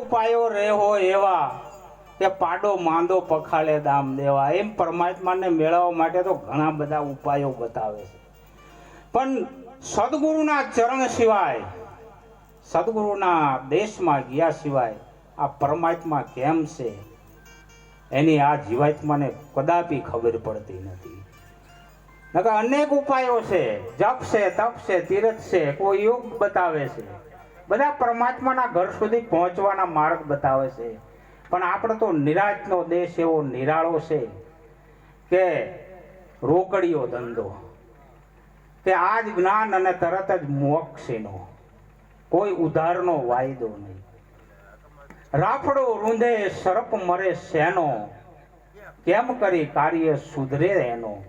ઉપાયો રહેવો એવા કે પાડો, માંદો પખાડે દામ દેવા. એમ પરમાત્માને મેળવવા માટે તો ઘણા બધા ઉપાયો બતાવે છે. પણ સદગુરુના ચરણ સિવાય, સદગુરુના દેશમાં ગયા સિવાય આ પરમાત્મા કેમ છે? એની આ જીવાત્માને કદાપી ખબર પડતી નથી. નકર અનેક ઉપાયો છે. જપ છે, તપ છે, તીરથ છે, કોઈ યોગ બતાવે છે. બધા પરમાત્માના ઘર સુધી પહોંચવાના માર્ગ બતાવે છે. પણ આપણો તો નિરાજનો દેશ એવો નિરાળો છે કે રોકડીયો ધંધો, કે આ જ જ્ઞાન અને તરત જ મોક્ષનો. કોઈ ઉધારનો વાયદો નહીં. રાફડો રૂંધે, સર્પ મરે શેનો? કેમ કરી કાર્ય સુધરે એનો?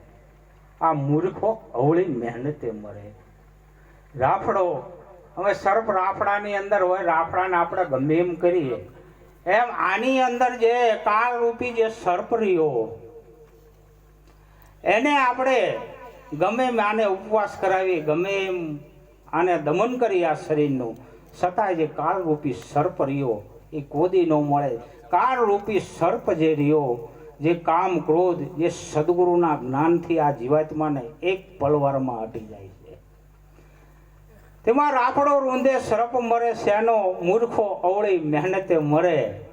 આ મૂર્ખો અવળી મહેનતે મરે. રાફડો હવે સર્પ રાફડાની અંદર હોય, રાફડાને આપણે ગમે એમ કરીએ. એમ આની અંદર જે કાળરૂપી જે સર્પ રહ્યો, એને આપણે ગમે એમ આને ઉપવાસ કરાવી ગમે એમ આને દમન કરી આ શરીરનું. છતાંય જે કાળરૂપી સર્પ રહ્યો, એ કોદી ન મળે. કાળરૂપી સર્પ જે રહ્યો, જે કામ ક્રોધ, જે સદગુરુના જ્ઞાનથી આ જીવાત્માને એક પલવારમાં હટી જાય છે. તેમાં રાફડો રૂંધે, સરપ મરે, શેનો મૂર્ખો અવળી મહેનતે મરે.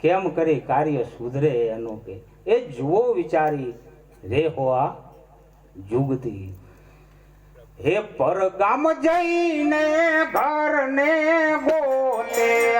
કેમ કરી કાર્ય સુધરે એનો કે? એ જુઓ વિચારી રે આ જુગતી. હે પરગામ જઈને ઘરને ગોતે.